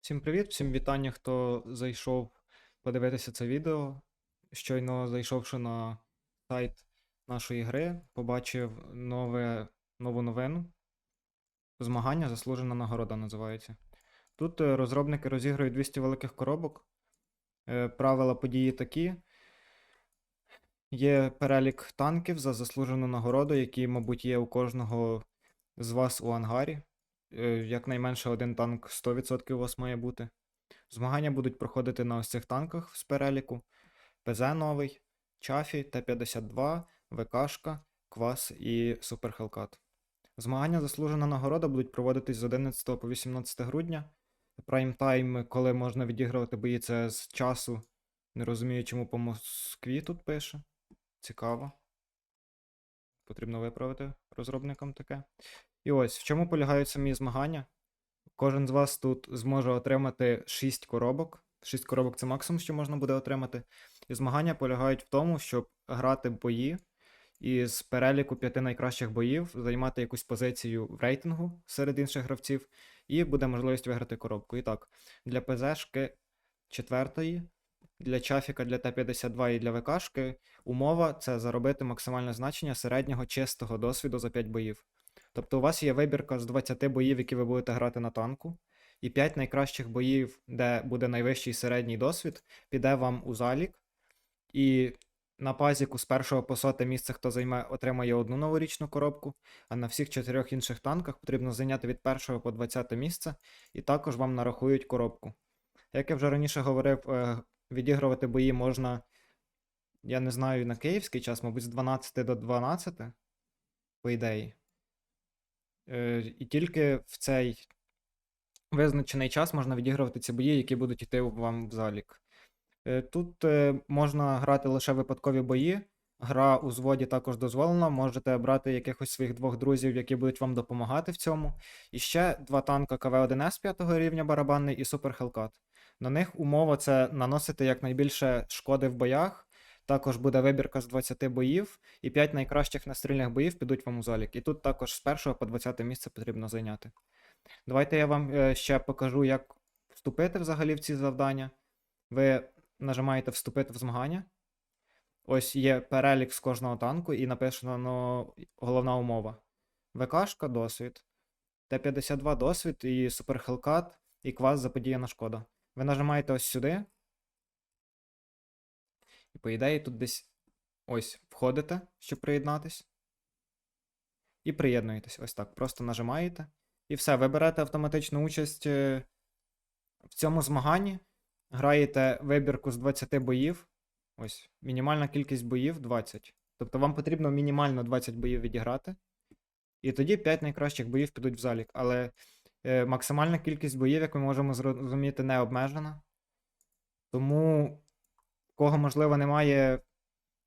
Всім привіт, всім вітання, хто зайшов подивитися це відео. Щойно зайшовши на сайт нашої гри, побачив нове, нову новину. Змагання заслужена нагорода називається. Тут е, розробники розіграють 200 великих коробок. Е, Правила події такі. Є перелік танків за заслужену нагороду, які, мабуть, є у кожного з вас у ангарі. Е, Якнайменше один танк 100% у вас має бути. Змагання будуть проходити на ось цих танках з переліку: ПЗ новий, Чафі, Т-52, ВКшка, Квас і Супер Хелкат. Змагання заслужена нагорода будуть проводитись з 11 по 18 грудня. Прайм-тайм, коли можна відігрувати бої, це з часу. Не розумію, чому по Москві тут пише. Цікаво. Потрібно виправити розробникам таке. І ось в чому полягають самі змагання. Кожен з вас тут зможе отримати 6 коробок. 6 коробок це максимум, що можна буде отримати. І змагання полягають в тому, щоб грати бої і з переліку п'яти найкращих боїв займати якусь позицію в рейтингу серед інших гравців, і буде можливість виграти коробку. І так, для ПЗшки четвертої, для Чафіка, для Т-52 і для ВКшки умова це заробити максимальне значення середнього чистого досвіду за 5 боїв. Тобто у вас є вибірка з 20 боїв, які ви будете грати на танку, і 5 найкращих боїв, де буде найвищий середній досвід, піде вам у залік. І на пазіку з першого по соте місце, хто займе, отримає одну новорічну коробку, а на всіх чотирьох інших танках потрібно зайняти від першого по 20 місце, і також вам нарахують коробку. Як я вже раніше говорив, е, відігрувати бої можна, я не знаю, на київський час, мабуть, з 12 до 12, по ідеї. Е, І тільки в цей визначений час можна відігрувати ці бої, які будуть йти вам в залік. Е, Тут е, можна грати лише випадкові бої. Гра у зводі також дозволена. Можете брати якихось своїх двох друзів, які будуть вам допомагати в цьому. І ще два танка КВ-1С 5 рівня барабанний і Супер Хелкат. На них умова це наносити якнайбільше шкоди в боях. Також буде вибірка з 20 боїв, і 5 найкращих настрільних боїв підуть вам у залік. І тут також з 1 по 20 місце потрібно зайняти. Давайте я вам е, ще покажу, як вступити взагалі в ці завдання. Ви нажимаєте вступити в змагання. Ось є перелік з кожного танку, і написано ну, головна умова. ВКшка досвід, Т-52 досвід, і Супер Хелкат, і квас заподіяна шкода. Ви нажимаєте ось сюди. І по ідеї тут десь ось входите, щоб приєднатись. І приєднуєтесь. Ось так. Просто нажимаєте. І все, ви берете автоматичну участь е, в цьому змаганні. Граєте вибірку з 20 боїв. Ось, мінімальна кількість боїв 20. Тобто вам потрібно мінімально 20 боїв відіграти. І тоді 5 найкращих боїв підуть в залік. Але максимальна кількість боїв, як ми можемо зрозуміти, не обмежена. Тому, кого, можливо, немає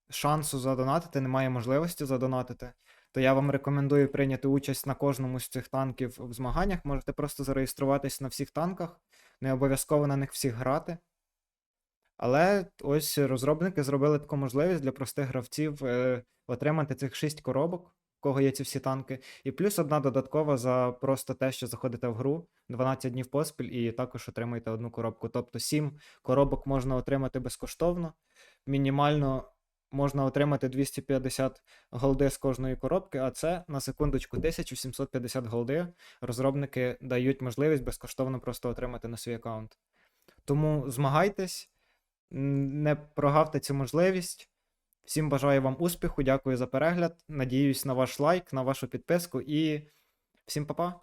шансу задонатити, немає можливості задонатити, то я вам рекомендую прийняти участь на кожному з цих танків в змаганнях. Можете просто зареєструватись на всіх танках, не обов'язково на них всіх грати. Але ось розробники зробили таку можливість для простих гравців е, отримати цих 6 коробок, кого є ці всі танки, і плюс одна додаткова за просто те, що заходите в гру 12 днів поспіль і також отримуєте одну коробку. Тобто 7 коробок можна отримати безкоштовно. Мінімально можна отримати 250 голди з кожної коробки, а це на секундочку 1750 голди. Розробники дають можливість безкоштовно просто отримати на свій аккаунт. Тому змагайтесь, не прогавте цю можливість. Всім бажаю вам успіху, дякую за перегляд. Надіюсь на ваш лайк, на вашу підписку і всім па-па!